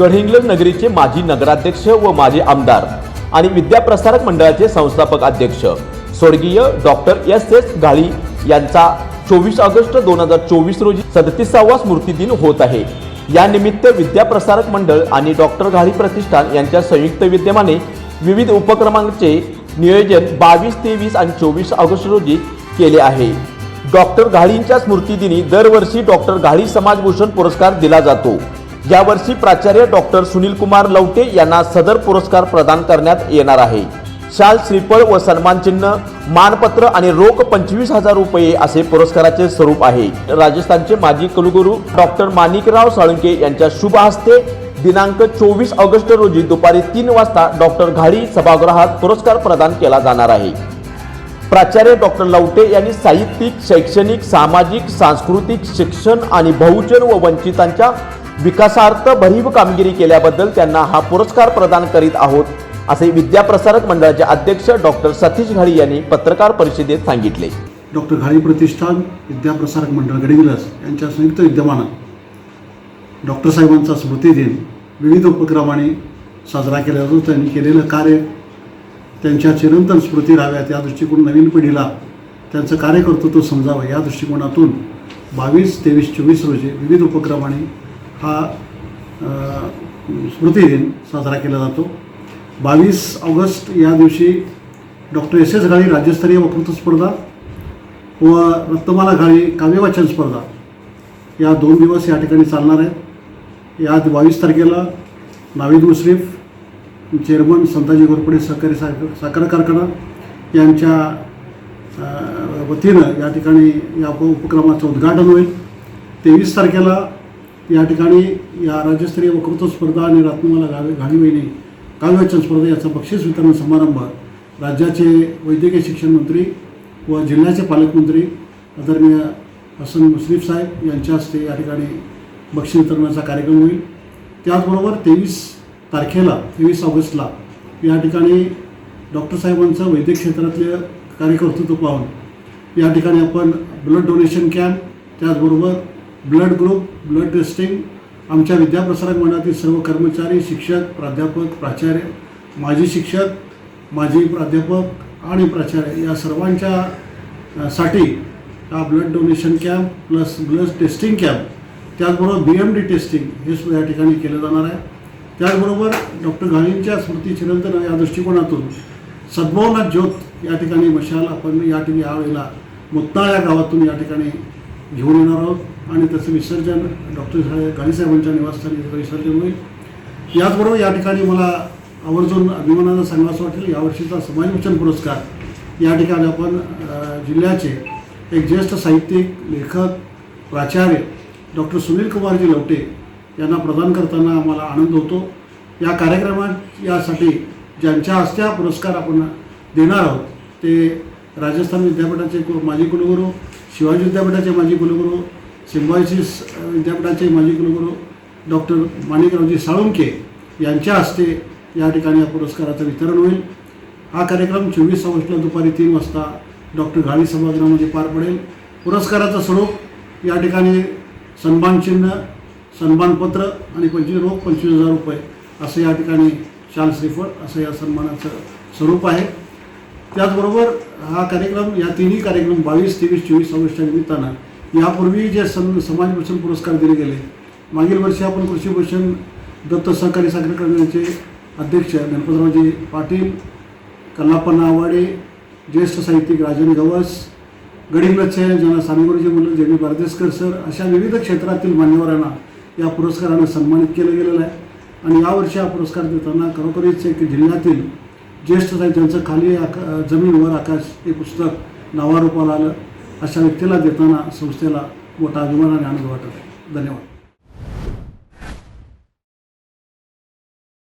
गडहिंग्लज नगरीचे माजी नगराध्यक्ष व माजी आमदार आणि विद्याप्रसारक मंडळाचे संस्थापक अध्यक्ष. स्वर्गीय डॉक्टर एस एस गाळी यांचा चोवीस ऑगस्ट दोन हजार चोवीस रोजी सदतीसावा स्मृतिदिन होत आहे. यानिमित्त विद्याप्रसारक मंडळ आणि डॉक्टर घाळी प्रतिष्ठान यांच्या संयुक्त विद्यमाने विविध उपक्रमांचे नियोजन बावीस तेवीस आणि चोवीस ऑगस्ट रोजी केले आहे. डॉक्टर घाळींच्या स्मृतिदिनी दरवर्षी डॉक्टर घाळी समाजभूषण पुरस्कार दिला जातो. यावर्षी प्राचार्य डॉक्टर सुनील कुमार लवटे यांना सदर पुरस्कार प्रदान करण्यात येणार आहे. शाल श्रीफळ व सन्मानचिन्ह मानपत्र आणि रोख पंचवीस हजार रुपये असे पुरस्काराचे स्वरूप आहे. राजस्थानचे माजी कुलगुरू डॉक्टर माणिकराव साळुंके यांच्या शुभ हस्ते दिनांक चोवीस ऑगस्ट रोजी दुपारी तीन वाजता डॉक्टर घाडी सभागृहात पुरस्कार प्रदान केला जाणार आहे. प्राचार्य डॉक्टर लवटे यांनी साहित्यिक शैक्षणिक सामाजिक सांस्कृतिक शिक्षण आणि बहुजन व वंचितांच्या विकासार्थ भरीव कामगिरी केल्याबद्दल त्यांना हा पुरस्कार प्रदान करीत आहोत असे विद्याप्रसारक मंडळाचे अध्यक्ष डॉक्टर सतीश घाळी यांनी पत्रकार परिषदेत सांगितले. डॉक्टर घाळी प्रतिष्ठान विद्याप्रसारक मंडळ गडिंग्लज यांच्या संयुक्त विद्यमानं डॉक्टर साहेबांचा स्मृतिदिन विविध उपक्रमाने साजरा केला जातो. त्यांनी केलेलं कार्य त्यांच्या चिरंतन स्मृती राहाव्यात या दृष्टिकोन नवीन पिढीला त्यांचं कार्यकर्तृत्व समजावं या दृष्टिकोनातून बावीस तेवीस चोवीस रोजी विविध उपक्रमाने हा स्मृतिदिन साजरा केला जातो. बावीस ऑगस्ट या दिवशी डॉक्टर एस एस घाळी राज्यस्तरीय वक्तृत्व स्पर्धा व रत्नमाला घाळी काव्यवाचन स्पर्धा या दोन दिवस या ठिकाणी चालणार आहेत. या बावीस तारखेला नावीद मुश्रीफ चेअरमन संताजी घोरपडे सहकारी साखर साखर कारखाना यांच्या वतीनं या ठिकाणी या उपक्रमाचं उद्घाटन होईल. तेवीस तारखेला या ठिकाणी या राज्यस्तरीय वक्तृत्व स्पर्धा आणि रत्नमाला गावे घालीवहिनी काव्यवाचन स्पर्धा याचा बक्षीस वितरण समारंभ राज्याचे वैद्यकीय शिक्षण मंत्री व जिल्ह्याचे पालकमंत्री आदरणीय हसन मुश्रीफ साहेब यांच्या हस्ते या ठिकाणी बक्षीस वितरणाचा कार्यक्रम होईल. त्याचबरोबर तेवीस तारखेला तेवीस ऑगस्टला या ठिकाणी डॉक्टर साहेबांचं वैद्यक क्षेत्रातले कार्यकर्तृत्व पाहून या ठिकाणी आपण ब्लड डोनेशन कॅम्प त्याचबरोबर ब्लड ग्रुप ब्लड टेस्टिंग आमच्या विद्याप्रसारक मंडळातील सर्व कर्मचारी शिक्षक प्राध्यापक प्राचार्य माजी शिक्षक माजी प्राध्यापक आणि प्राचार्य या सर्वांच्या साठी हा blood donation camp plus blood testing camp त्याचबरोबर बी एम डी टेस्टिंग हे सुद्धा या ठिकाणी केलं जाणार आहे. त्याचबरोबर डॉक्टर घाळींच्या स्मृती चिरंतन या दृष्टिकोनातून सद्भावना ज्योत या ठिकाणी मशाल आपण या ठिकाणी यावेळेला मुत्ताळ या गावातून या ठिकाणी घेऊन येणार आहोत. आणि त्याचं विसर्जन डॉक्टर गाडीसाहेबांच्या निवासस्थानी त्याचं विसर्जन होईल. याचबरोबर या ठिकाणी मला आवर्जून अभिमानानं सांगावं वाटेल यावर्षीचा समाजभूषण पुरस्कार या ठिकाणी आपण जिल्ह्याचे एक ज्येष्ठ साहित्यिक लेखक प्राचार्य डॉक्टर सुनील कुमारजी लवटे यांना प्रदान करताना आम्हाला आनंद होतो. या कार्यक्रमात यासाठी ज्यांच्या हस्ते हा पुरस्कार आपण देणार आहोत ते राजस्थान विद्यापीठाचे माजी कुलगुरू शिवाजी विद्यापीठाचे माजी कुलगुरू सिम्बॉयसिस विद्यापीठाचे माजी कुलगुरू डॉक्टर माणिकरावजी साळुंके यांच्या हस्ते या ठिकाणी या पुरस्काराचं वितरण होईल. हा कार्यक्रम चोवीस ऑगस्टला दुपारी तीन वाजता डॉक्टर घाळी सभागृहामध्ये पार पडेल. पुरस्काराचं स्वरूप या ठिकाणी सन्मानचिन्ह सन्मानपत्र आणि पंचवीस रोख पंचवीस हजार रुपये असं या ठिकाणी शाल श्रीफळ असं या सन्मानाचं स्वरूप आहे. त्याचबरोबर हा कार्यक्रम या तिन्ही कार्यक्रम बावीस तेवीस चोवीस ऑगस्टच्या निमित्तानं यापूर्वी जे सं समाजभूषण पुरस्कार दिले गेले मागील वर्षी आपण कृषीभूषण दत्त सहकारी साखर करण्याचे अध्यक्ष गणपतरावजी पाटील कल्लाप्पा आवाडे ज्येष्ठ साहित्यिक राजन गवस गडिंगलचे ज्यांना सानेगुरुजी म्हणलं जे बी बारदेसकर सर अशा विविध क्षेत्रातील मान्यवरांना या पुरस्कारानं सन्मानित केलं गेलेलं आहे. आणि यावर्षी हा पुरस्कार देताना खरोखरीच एक जिल्ह्यातील ज्येष्ठ साहित्यांचं खाली आका जमीनवर आकाश हे पुस्तक नावारूपाला आलं. अशा व्यक्तीला देताना संस्थेला मोठा अभिमान आणि आनंद वाटत आहे. धन्यवाद.